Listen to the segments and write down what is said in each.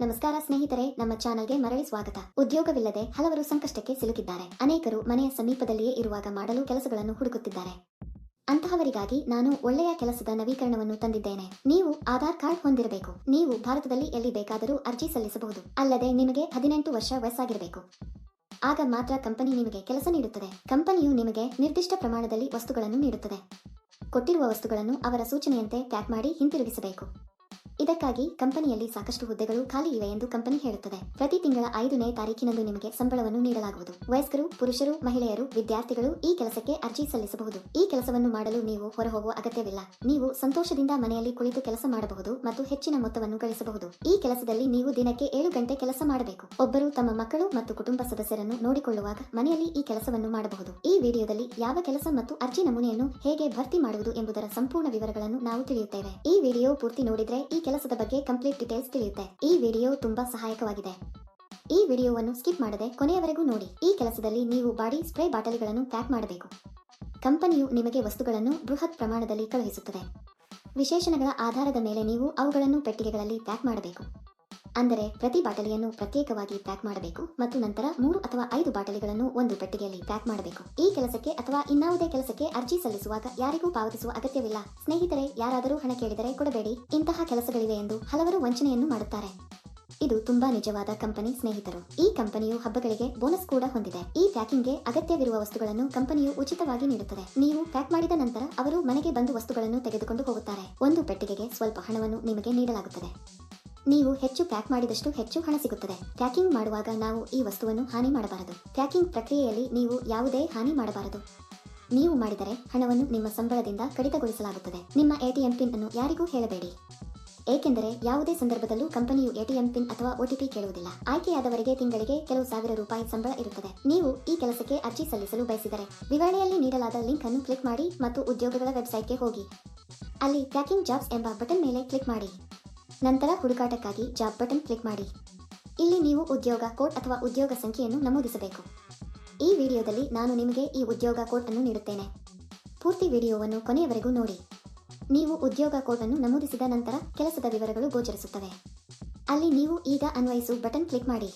ನಮಸ್ಕಾರ ಸ್ನೇಹಿತರೆ, ನಮ್ಮ ಚಾನಲ್ಗೆ ಮರಳಿ ಸ್ವಾಗತ. ಉದ್ಯೋಗವಿಲ್ಲದೆ ಹಲವರು ಸಂಕಷ್ಟಕ್ಕೆ ಸಿಲುಕಿದ್ದಾರೆ. ಅನೇಕರು ಮನೆಯ ಸಮೀಪದಲ್ಲಿಯೇ ಇರುವಾಗ ಮಾಡಲು ಕೆಲಸಗಳನ್ನು ಹುಡುಕುತ್ತಿದ್ದಾರೆ. ಅಂತಹವರಿಗಾಗಿ ನಾನು ಒಳ್ಳೆಯ ಕೆಲಸದ ನವೀಕರಣವನ್ನು ತಂದಿದ್ದೇನೆ. ನೀವು ಆಧಾರ್ ಕಾರ್ಡ್ ಹೊಂದಿರಬೇಕು. ನೀವು ಭಾರತದಲ್ಲಿ ಎಲ್ಲಿ ಬೇಕಾದರೂ ಅರ್ಜಿ ಸಲ್ಲಿಸಬಹುದು. ಅಲ್ಲದೆ ನಿಮಗೆ ಹದಿನೆಂಟು ವರ್ಷ ವಯಸ್ಸಾಗಿರಬೇಕು. ಆಗ ಮಾತ್ರ ಕಂಪನಿ ನಿಮಗೆ ಕೆಲಸ ನೀಡುತ್ತದೆ. ಕಂಪನಿಯು ನಿಮಗೆ ನಿರ್ದಿಷ್ಟ ಪ್ರಮಾಣದಲ್ಲಿ ವಸ್ತುಗಳನ್ನು ನೀಡುತ್ತದೆ. ಕೊಟ್ಟಿರುವ ವಸ್ತುಗಳನ್ನು ಅವರ ಸೂಚನೆಯಂತೆ ಪ್ಯಾಕ್ ಮಾಡಿ ಹಿಂತಿರುಗಿಸಬೇಕು. ಇದಕ್ಕಾಗಿ ಕಂಪನಿಯಲ್ಲಿ ಸಾಕಷ್ಟು ಹುದ್ದೆಗಳು ಖಾಲಿ ಇವೆ ಎಂದು ಕಂಪನಿ ಹೇಳುತ್ತದೆ. ಪ್ರತಿ ತಿಂಗಳ ಐದನೇ ತಾರೀಕಿನಂದು ನಿಮಗೆ ಸಂಬಳವನ್ನು ನೀಡಲಾಗುವುದು. ವಯಸ್ಕರು, ಪುರುಷರು, ಮಹಿಳೆಯರು, ವಿದ್ಯಾರ್ಥಿಗಳು ಈ ಕೆಲಸಕ್ಕೆ ಅರ್ಜಿ ಸಲ್ಲಿಸಬಹುದು. ಈ ಕೆಲಸವನ್ನು ಮಾಡಲು ನೀವು ಹೊರಹೋಗುವ ಅಗತ್ಯವಿಲ್ಲ. ನೀವು ಸಂತೋಷದಿಂದ ಮನೆಯಲ್ಲಿ ಕುಳಿತು ಕೆಲಸ ಮಾಡಬಹುದು ಮತ್ತು ಹೆಚ್ಚಿನ ಮೊತ್ತವನ್ನು ಗಳಿಸಬಹುದು. ಈ ಕೆಲಸದಲ್ಲಿ ನೀವು ದಿನಕ್ಕೆ ಏಳು ಗಂಟೆ ಕೆಲಸ ಮಾಡಬೇಕು. ಒಬ್ಬರು ತಮ್ಮ ಮಕ್ಕಳು ಮತ್ತು ಕುಟುಂಬ ಸದಸ್ಯರನ್ನು ನೋಡಿಕೊಳ್ಳುವಾಗ ಮನೆಯಲ್ಲಿ ಈ ಕೆಲಸವನ್ನು ಮಾಡಬಹುದು. ಈ ವಿಡಿಯೋದಲ್ಲಿ ಯಾವ ಕೆಲಸ ಮತ್ತು ಅರ್ಜಿ ನಮೂನೆಯನ್ನು ಹೇಗೆ ಭರ್ತಿ ಮಾಡುವುದು ಎಂಬುದರ ಸಂಪೂರ್ಣ ವಿವರಗಳನ್ನು ನಾವು ತಿಳಿಯುತ್ತೇವೆ. ಈ ವಿಡಿಯೋ ಪೂರ್ತಿ ನೋಡಿದ್ರೆ ಈ ಕೆಲಸದ ಬಗ್ಗೆ ಕಂಪ್ಲೀಟ್ ಡೀಟೇಲ್ಸ್ ತಿಳಿಯುತ್ತೆ. ಈ ವಿಡಿಯೋ ತುಂಬಾ ಸಹಾಯಕವಾಗಿದೆ. ಈ ವಿಡಿಯೋವನ್ನು ಸ್ಕಿಪ್ ಮಾಡದೆ ಕೊನೆಯವರೆಗೂ ನೋಡಿ. ಈ ಕೆಲಸದಲ್ಲಿ ನೀವು ಬಾಡಿ ಸ್ಪ್ರೇ ಬಾಟಲಿಗಳನ್ನು ಪ್ಯಾಕ್ ಮಾಡಬೇಕು. ಕಂಪನಿಯು ನಿಮಗೆ ವಸ್ತುಗಳನ್ನು ಬೃಹತ್ ಪ್ರಮಾಣದಲ್ಲಿ ಕಳುಹಿಸುತ್ತದೆ. ವಿಶೇಷಣಗಳ ಆಧಾರದ ಮೇಲೆ ನೀವು ಅವುಗಳನ್ನು ಪೆಟ್ಟಿಗೆಗಳಲ್ಲಿ ಪ್ಯಾಕ್ ಮಾಡಬೇಕು. ಅಂದರೆ ಪ್ರತಿ ಬಾಟಲಿಯನ್ನು ಪ್ರತ್ಯೇಕವಾಗಿ ಪ್ಯಾಕ್ ಮಾಡಬೇಕು ಮತ್ತು ನಂತರ ಮೂರು ಅಥವಾ ಐದು ಬಾಟಲಿಗಳನ್ನು ಒಂದು ಪೆಟ್ಟಿಗೆಯಲ್ಲಿ ಪ್ಯಾಕ್ ಮಾಡಬೇಕು. ಈ ಕೆಲಸಕ್ಕೆ ಅಥವಾ ಇನ್ನಾವುದೇ ಕೆಲಸಕ್ಕೆ ಅರ್ಜಿ ಸಲ್ಲಿಸುವಾಗ ಯಾರಿಗೂ ಪಾವತಿಸುವ ಅಗತ್ಯವಿಲ್ಲ. ಸ್ನೇಹಿತರೆ, ಯಾರಾದರೂ ಹಣ ಕೇಳಿದರೆ ಕೊಡಬೇಡಿ. ಇಂತಹ ಕೆಲಸಗಳಿವೆ ಎಂದು ಹಲವರು ವಂಚನೆಯನ್ನು ಮಾಡುತ್ತಾರೆ. ಇದು ತುಂಬಾ ನಿಜವಾದ ಕಂಪನಿ ಸ್ನೇಹಿತರು. ಈ ಕಂಪನಿಯು ಹಬ್ಬಗಳಿಗೆ ಬೋನಸ್ ಕೂಡ ಹೊಂದಿದೆ. ಈ ಪ್ಯಾಕಿಂಗ್ಗೆ ಅಗತ್ಯವಿರುವ ವಸ್ತುಗಳನ್ನು ಕಂಪನಿಯು ಉಚಿತವಾಗಿ ನೀಡುತ್ತದೆ. ನೀವು ಪ್ಯಾಕ್ ಮಾಡಿದ ನಂತರ ಅವರು ಮನೆಗೆ ಬಂದು ವಸ್ತುಗಳನ್ನು ತೆಗೆದುಕೊಂಡು ಹೋಗುತ್ತಾರೆ. ಒಂದು ಪೆಟ್ಟಿಗೆಗೆ ಸ್ವಲ್ಪ ಹಣವನ್ನು ನಿಮಗೆ ನೀಡಲಾಗುತ್ತದೆ. ನೀವು ಹೆಚ್ಚು ಪ್ಯಾಕ್ ಮಾಡಿದಷ್ಟು ಹೆಚ್ಚು ಹಣ ಸಿಗುತ್ತದೆ. ಪ್ಯಾಕಿಂಗ್ ಮಾಡುವಾಗ ನಾವು ಈ ವಸ್ತುವನ್ನು ಹಾನಿ ಮಾಡಬಾರದು. ಪ್ಯಾಕಿಂಗ್ ಪ್ರಕ್ರಿಯೆಯಲ್ಲಿ ನೀವು ಯಾವುದೇ ಹಾನಿ ಮಾಡಬಾರದು. ನೀವು ಮಾಡಿದರೆ ಹಣವನ್ನು ನಿಮ್ಮ ಸಂಬಳದಿಂದ ಕಡಿತಗೊಳಿಸಲಾಗುತ್ತದೆ. ನಿಮ್ಮ ಎಟಿಎಂ ಪಿನ್ ಅನ್ನು ಯಾರಿಗೂ ಹೇಳಬೇಡಿ. ಏಕೆಂದರೆ ಯಾವುದೇ ಸಂದರ್ಭದಲ್ಲೂ ಕಂಪನಿಯು ಎಟಿಎಂ ಪಿನ್ ಅಥವಾ ಒಟಿಪಿ ಕೇಳುವುದಿಲ್ಲ. ಆಯ್ಕೆಯಾದವರಿಗೆ ತಿಂಗಳಿಗೆ ಕೆಲವು ಸಾವಿರ ರೂಪಾಯಿ ಸಂಬಳ ಇರುತ್ತದೆ. ನೀವು ಈ ಕೆಲಸಕ್ಕೆ ಅರ್ಜಿ ಸಲ್ಲಿಸಲು ಬಯಸಿದರೆ ವಿವರಣೆಯಲ್ಲಿ ನೀಡಲಾದ ಲಿಂಕ್ ಅನ್ನು ಕ್ಲಿಕ್ ಮಾಡಿ ಮತ್ತು ಉದ್ಯೋಗಗಳ ವೆಬ್ಸೈಟ್ಗೆ ಹೋಗಿ. ಅಲ್ಲಿ ಪ್ಯಾಕಿಂಗ್ ಜಾಬ್ಸ್ ಎಂಬ ಬಟನ್ ಮೇಲೆ ಕ್ಲಿಕ್ ಮಾಡಿ. ನಂತರ ಹುಡುಕಾಟಕ್ಕಾಗಿ ಜಾಬ್ ಬಟನ್ ಕ್ಲಿಕ್ ಮಾಡಿ. ಇಲ್ಲಿ ನೀವು ಉದ್ಯೋಗ ಕೋಡ್ ಅಥವಾ ಉದ್ಯೋಗ ಸಂಖ್ಯೆಯನ್ನು ನಮೂದಿಸಬೇಕು. ಈ ವಿಡಿಯೋದಲ್ಲಿ ನಾನು ನಿಮಗೆ ಈ ಉದ್ಯೋಗ ಕೋಡ್ ಅನ್ನು ನೀಡುತ್ತೇನೆ. ಪೂರ್ತಿ ವಿಡಿಯೋವನ್ನು ಕೊನೆಯವರೆಗೂ ನೋಡಿ. ನೀವು ಉದ್ಯೋಗ ಕೋಡ್ ಅನ್ನು ನಮೂದಿಸಿದ ನಂತರ ಕೆಲಸದ ವಿವರಗಳು ಗೋಚರಿಸುತ್ತವೆ. ಅಲ್ಲಿ ನೀವು ಈಗ ಅನ್ವಯಿಸು ಬಟನ್ ಕ್ಲಿಕ್ ಮಾಡಿ.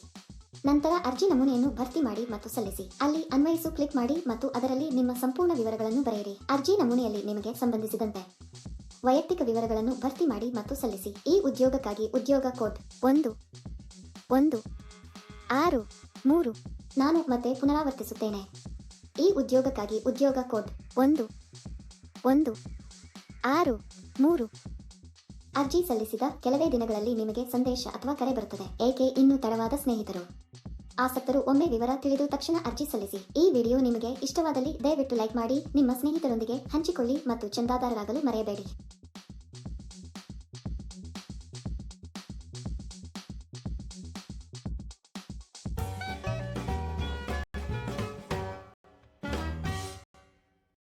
ನಂತರ ಅರ್ಜಿ ನಮೂನೆಯನ್ನು ಭರ್ತಿ ಮಾಡಿ ಮತ್ತು ಸಲ್ಲಿಸಿ. ಅಲ್ಲಿ ಅನ್ವಯಿಸು ಕ್ಲಿಕ್ ಮಾಡಿ ಮತ್ತು ಅದರಲ್ಲಿ ನಿಮ್ಮ ಸಂಪೂರ್ಣ ವಿವರಗಳನ್ನು ಬರೆಯಿರಿ. ಅರ್ಜಿ ನಮೂನೆಯಲ್ಲಿ ನಿಮಗೆ ಸಂಬಂಧಿಸಿದಂತೆ. ವೈಯಕ್ತಿಕ ವಿವರಗಳನ್ನು ಭರ್ತಿ ಮಾಡಿ ಮತ್ತು ಸಲ್ಲಿಸಿ. ಈ ಉದ್ಯೋಗಕ್ಕಾಗಿ ಉದ್ಯೋಗ ಕೋಡ್ ಒಂದು ಒಂದು, ಆರು, ಮೂರು ನಾನು ಮತ್ತೆ ಪುನರಾವರ್ತಿಸುತ್ತೇನೆ. ಈ ಉದ್ಯೋಗಕ್ಕಾಗಿ ಉದ್ಯೋಗ ಕೋಡ್ ಒಂದು ಒಂದು, ಆರು, ಮೂರು ಅರ್ಜಿ ಸಲ್ಲಿಸಿದ ಕೆಲವೇ ದಿನಗಳಲ್ಲಿ ನಿಮಗೆ ಸಂದೇಶ ಅಥವಾ ಕರೆ ಬರುತ್ತದೆ. ಏಕೆ? ಇನ್ನೂ ತಡವಾದ ಸ್ನೇಹಿತರು. ಆಸಕ್ತರು ಒಮ್ಮೆ ವಿವರ ತಿಳಿದು ತಕ್ಷಣ ಅರ್ಜಿ ಸಲ್ಲಿಸಿ. ಈ ವಿಡಿಯೋ ನಿಮಗೆ ಇಷ್ಟವಾದಲ್ಲಿ ದಯವಿಟ್ಟು ಲೈಕ್ ಮಾಡಿ, ನಿಮ್ಮ ಸ್ನೇಹಿತರೊಂದಿಗೆ ಹಂಚಿಕೊಳ್ಳಿ ಮತ್ತು ಚಂದಾದಾರರಾಗಲು ಮರೆಯಬೇಡಿ.